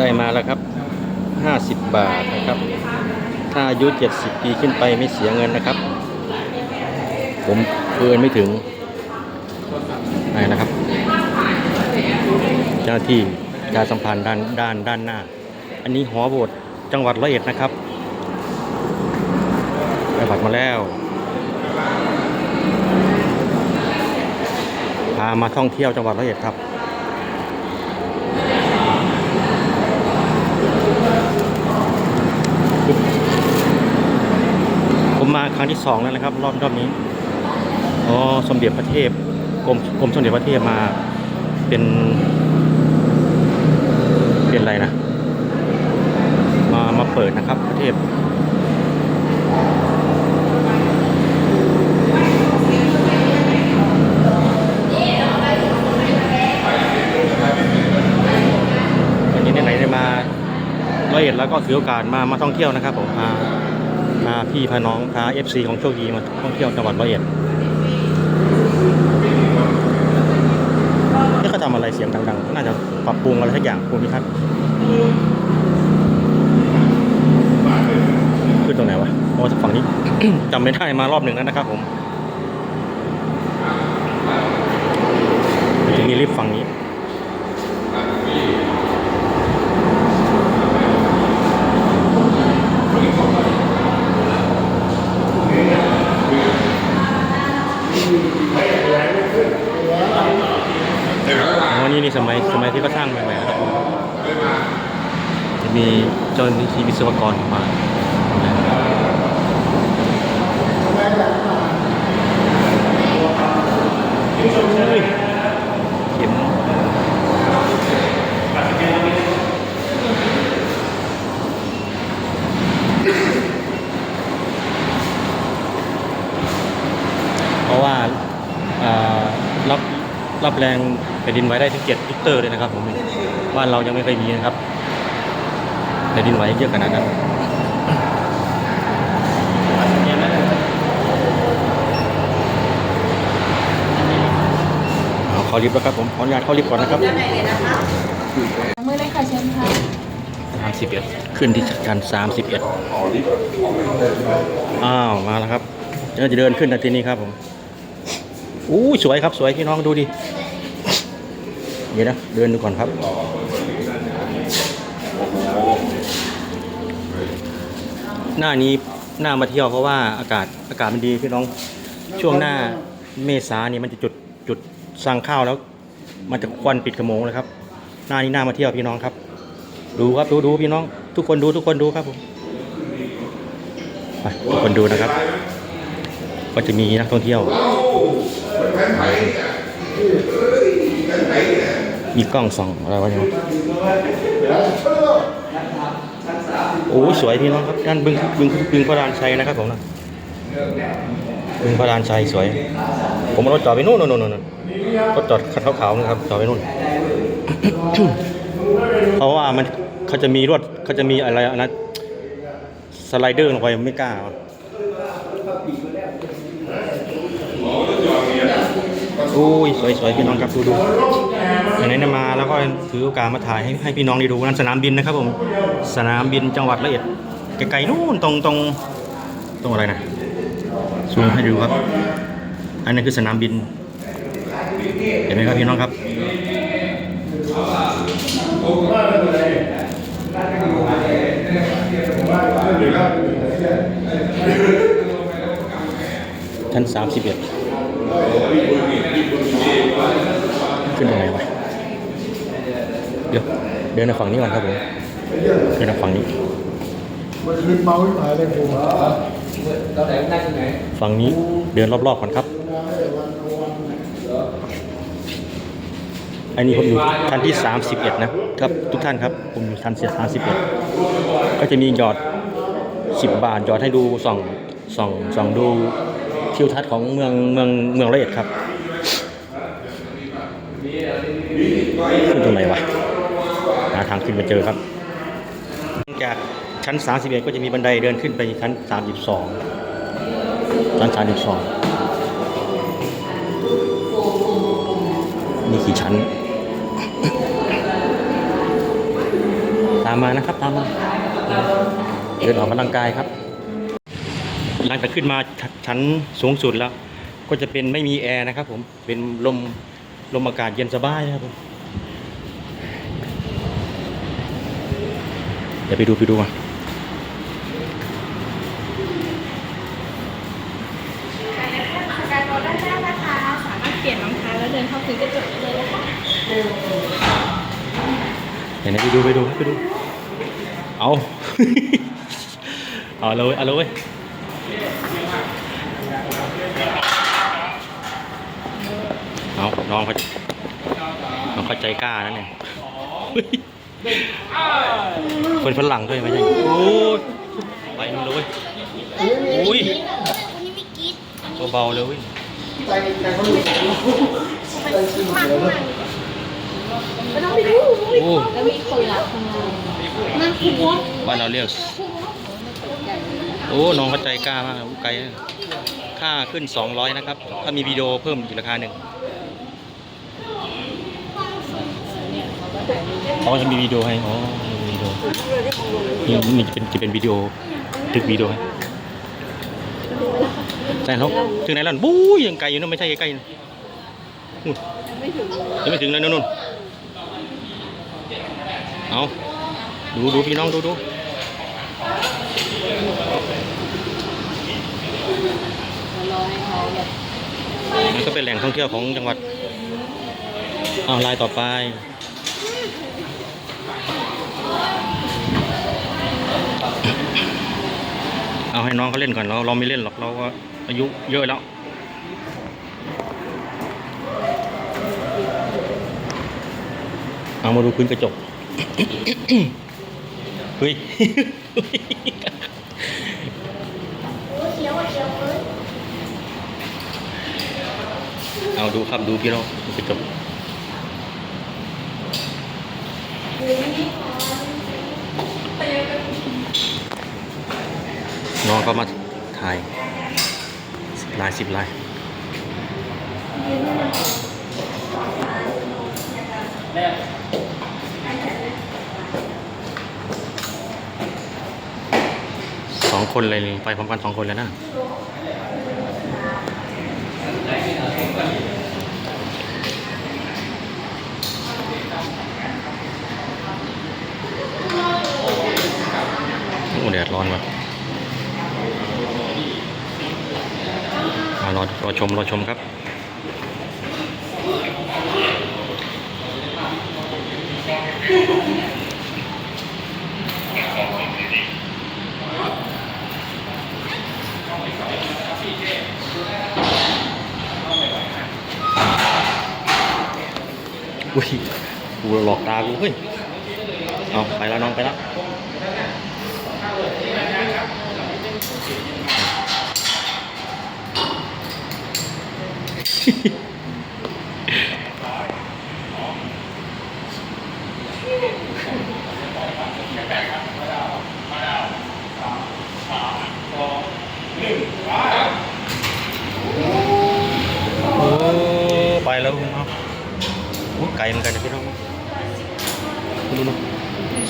ได้มาแล้วครับ 50 บาทนะครับ ถ้าอายุ 70 ปีขึ้นไปไม่เสียเงินนะครับ ผมเกินไม่ถึงไหนนะครับ เจ้าหน้าที่การสัมพันธ์ด้านด้านด้านหน้า อันนี้หอโบสถ์จังหวัดร้อยเอ็ดนะครับได้บัตรมาแล้วพามาท่องเที่ยวจังหวัดร้อยเอ็ดครับ มาครั้งที่สองแล้วนะครับ รอบรอบนี้อ๋อสมเด็จพระเทพกรมกรมสมเด็จพระเทพมาเป็น เป็นอะไรนะมามาเปิดนะครับ พระเทพวันนี้ไหนๆได้มาร้อยเอ็ดแล้วก็ถือโอกาสมามาท่องเที่ยวนะครับผมพา พาพี่พาน้องพาเอฟซีของโชคดีมาท่องเที่ยวจังหวัดร้อยเอ็ดนี่เขาทำอะไรเสียงดังๆ น่าจะปรับปรุงอะไรสักอย่างภูมิทัศน์ขึ้นตรงไหนวะโอ้ฝั่งนี้ จำไม่ได้มารอบหนึ่งแล้วนะครับผมจะมีลิฟต์ฝั่งนี้ อ๋อนี่นี่สมัยสมัยที่เขาสร้างใหม่ๆนะครับผมจะมีเจ้าหน้าที่วิศวกรมาเฮ้ยเข็มเพราะว่าอ่ารับ รับ แรงแผ่นดินไหวได้ถึง7ลิตรเลยนะครับผมบ้านเรายังไม่เคยมีนะครับแผ่นดินไหวเยอะขนาดนั้นเอาเข้าลิฟต์แล้วครับผมขออนุญาตเข้าลิฟต์ก่อนนะครับมือเลยค่ะเชิญค่ะ31ขึ้นที่ชั้น31อ้าวมาแล้วครับเดี๋ยวจะเดินขึ้นนาทีนี้ครับผมอู้สวยครับสวยพี่น้องดูดิ เดี๋ยวนะเดินดูก่อนครับหน้านี้หน้ามาเที่ยวเพราะว่าอากาศอากาศมันดีพี่น้องช่วงหน้าเมษานี่มันจะจุดจุดสั่งข้าวแล้ว มันจะควันปิดกระโมงเลยครับ หน้านี้หน้ามาเที่ยวพี่น้องครับ ดูครับดูดูพี่น้อง ทุกคนดูทุกคนดูครับผมไปทุกคนดูนะครับ ก็จะมีนักท่องเที่ยว มีกล้องส่องอะไรวะเนี่ยโอ้ยสวยพี่น้องครับด้านบึงบึงบึงพระรานชัยนะครับผมนะบึงพระรานชัยสวย ผมเอารถจอดไปนู่นนู่นนู่นนู่นรถจอดคันขาวๆนะครับจอดไปนู่นเพราะว่ามันเขาจะมีรวดเขาจะมีอะไรนนั้นสไลเดอร์ลงไปไม่กล้า อ้ยสวยสวยพี่น้องครับดูดูอันนี้นมาแล้วก็ถือโอกาสมาถ่ายให้ให้พี่น้องได้ดูนั่นสนามบินนะครับผมสนามบินจังหวัดละเอียดไกลๆนู่นตรงตรงตรงอะไรนะซูมให้ดูครับ อันนี้คือสนามบิน เห็นไหมครับพี่น้องครับชั้นสามสิบเอ็ด ขึ้นตรงไหนวะเดี๋ยวเดินไปฝั่งนี้ก่อนครับผมเดินไปฝั่งนี้มันขึ้นเมาส์หายเลยผมฝั่งนี้เดินรอบๆก่อนครับ อันนี้ผมอยู่ชั้นที่ 31 นะครับทุกท่านครับ ผมอยู่ชั้น31 ก็จะมีหยอด 10 บาทหยอดให้ดูส่องส่องส่องดูทิวทัศน์ของเมืองเมืองเมืองร้อยเอ็ดครับ ขึ้นตรงไหนวะหาทางขึ้นมาเจอครับจากชั้น 31 ก็จะมีบันไดเดินขึ้นไปชั้น 32 ชั้น 32 มีกี่ชั้น ตามมานะครับตามมาเดินออกกำลังกายครับ หลังจากขึ้นมาชชั้นสูงสุดแล้ว ก็จะเป็นไม่มีแอร์นะครับผมเป็นลมลมอากาศเย็นสบายนะครับผม ดี๋ยวไปดูไปดูมาสกายโรด้านหน้านะคะ สามารถเปลี่ยนรองเท้าแล้วเดินเข้าถึงกระจกได้เลยนะคะเดี๋ยวนะไปดูไปดูครับไปดู เอา เอาเลยเอาเลยเอาน้องเขาน้องเขาใจกล้านั่นเนี่ย คนฝรั่งด้วยไหมใช่โอ้ยไปนู่นเลยเว้ยโอ้ยเบาเลยเว้ยโอ้บ้านเราเรียกโอ้น้องเข้าใจกล้ามากครับไกลค่าขึ้น 200 นะครับ ถ้ามีวิดีโอเพิ่มอีกราคาหนึ่ง เขาจะมีวิดีโอให้อ๋อมีวิดีโอนี่นี่จะเป็นจะเป็นวิดีโอตึกวิดีโอให้ใช่ครับถึงไหนแล้วบู๊ยยังไกลอยู่นะไม่ใช่ใกล้ๆนะนู่นยังไม่ถึงเลยนู่นนู่นเอาดูดูพี่น้องดูดูมันก็เป็นแหล่งท่องเที่ยวของจังหวัดเอาลายต่อไป เอาให้น้องเขาเล่นก่อนเราเราไม่เล่นหรอกเราก็อายุเยอะแล้วเอามาดูพื้นกระจกเฮ้ยเอาดูครับดูพี่เราดูกระจก น้องก็มาถ่ายสิบลายสิบลายสองคนเลยไปพร้อมกันสองคนเลยนะ โอ้แดดร้อนว่ะมารอรอชมรอชมครับอุ้ยกูหลอกตากูเฮ้ย เอาไปแล้วน้องไปแล้ว ไปแล้วคุณครับไกลเหมือนกันนะพี่น้องดูดู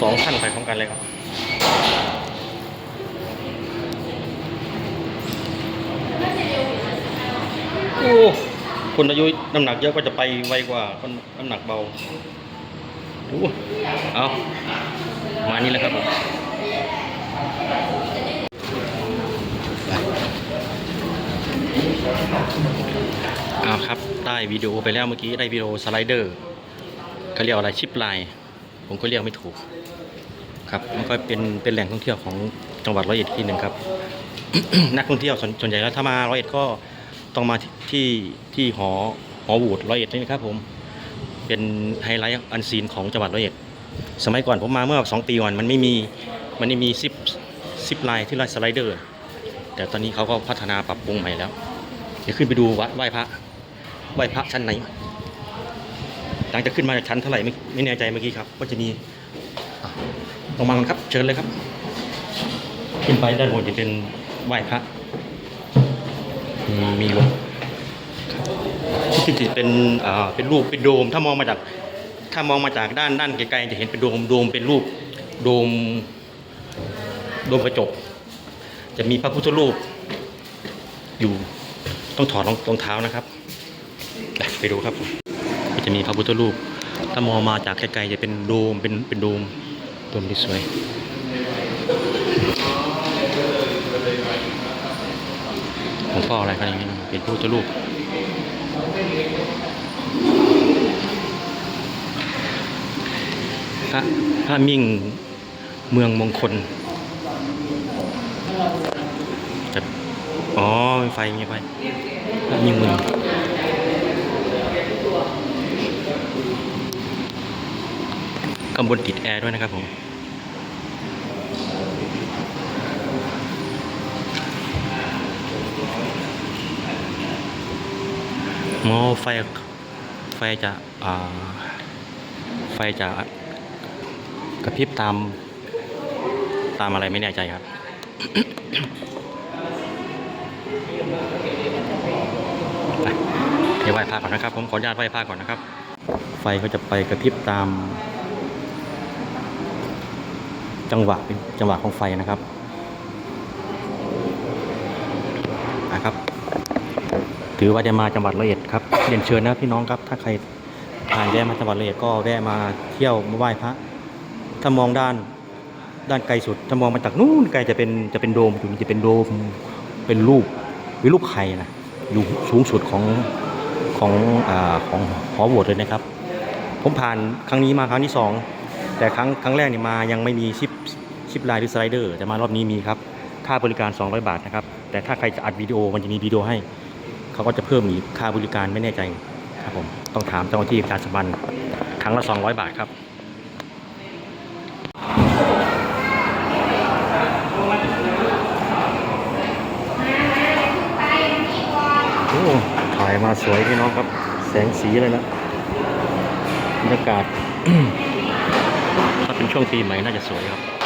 สองท่านไปพร้อมกันเลยครับ คนอายุน้ำหนักเยอะก็จะไปไวกว่าคนน้ำหนักเบาโอ้เอามานี่แหละครับผมเอาครับได้วิดีโอไปแล้วเมื่อกี้ได้วิดีโอสไลเดอร์เขาเรียกอะไรชิปไลน์ผมก็เรียกไม่ถูก ครับมันก็เป็นเป็นแหล่งท่องเที่ยวของจังหวัดร้อยเอ็ดที่หนึ่งครับ นักท่องเที่ยวส่วนใหญ่แล้วถ้ามาร้อยเอ็ดก็ ต้องมาที่ที่หอหอวูดร้อยเอ็ดนี่นะครับผมเป็นไฮไลท์อันซีนของจังหวัดร้อยเอ็ดสมัยก่อนผมมาเมื่อสองปีก่อนมันไม่มีมันไม่มีซิปซิปไลน์ที่ไลน์สไลเดอร์ แต่ตอนนี้เขาก็พัฒนาปรับปรุงใหม่แล้ว เดี๋ยวขึ้นไปดูวัดไหว้พระไหว้พระชั้นไหนหลังจากขึ้นมาจากชั้นเท่าไหร่ไม่ไม่แน่ใจเมื่อกี้ครับว่าจะมีลงมากันครับ เชิญเลยครับ ขึ้นไปด้านบนจะเป็นไหว้พระ มีมีลงที่จะเป็นอ่าเป็นรูปเป็นโดม ถ้ามองมาจากถ้ามองมาจากด้านด้านไกลๆจะเห็นเป็นโดมโดมเป็นรูปโดมโดมกระจก จะมีพระพุทธรูป อยู่ต้องถอดรองรองเท้านะครับไปดูครับจะมีพระพุทธรูป ถ้ามองมาจากไกลๆจะเป็นโดมเป็นเป็นโดมโดมที่สวยหลวง พ่ออะไรกันอย่างนี้เป็นพระพุทธรูปพระพระมิ่งเมืองมงคลจะอ๋อมีไฟมีไฟพระมิ่งเมืองข้างบนติดแอร์ด้วยนะครับผม อ๋อไฟไฟจะอ่าไฟจะกระพริบตาม ตามอะไรไม่แน่ใจครับไปเดี๋ยวไหว้พระก่อนนะครับ ผมขออนุญาตไหว้พระก่อนนะครับ ไฟก็จะไปกระพริบตาม จังหวะเป็นจังหวะของไฟนะครับ ถือว่าจะมาจังหวัดร้อยเอ็ดครับเรียนเชิญนะพี่น้องครับ ถ้าใครผ่านแวะมาจังหวัดร้อยเอ็ดก็แวะมาเที่ยวมาไหว้พระถ้ามองด้านด้านไกลสุดถ้ามองมาจากนู้นไกลจะเป็นจะเป็นโดมอยู่จะเป็นโดมเป็นรูปวิรูปไข่นะอยู่สูงสุดของของอของหอโหวตเลยนะครับ ผมผ่านครั้งนี้มาครั้งที่สองแต่ครั้งครั้งแรกนี่มายังไม่มีชิปชิปไลน์หรือสไลเดอร์แต่มารอบนี้มีครับ ค่าบริการ 200 บาทนะครับ แต่ถ้าใครจะอัดวิดีโอมันจะมีวิดีโอให้ เขาก็จะเพิ่มอีกค่าบริการไม่แน่ใจครับผมต้องถามเจ้าหน้าที่การสัมพันธ์ครั้งละ 200 บาทครับโอ้ถ่ายมาสวยพี่น้องครับ แสงสีเลยนะบรรยากาศ ถ้าเป็นช่วงปีใหม่น่าจะสวยครับ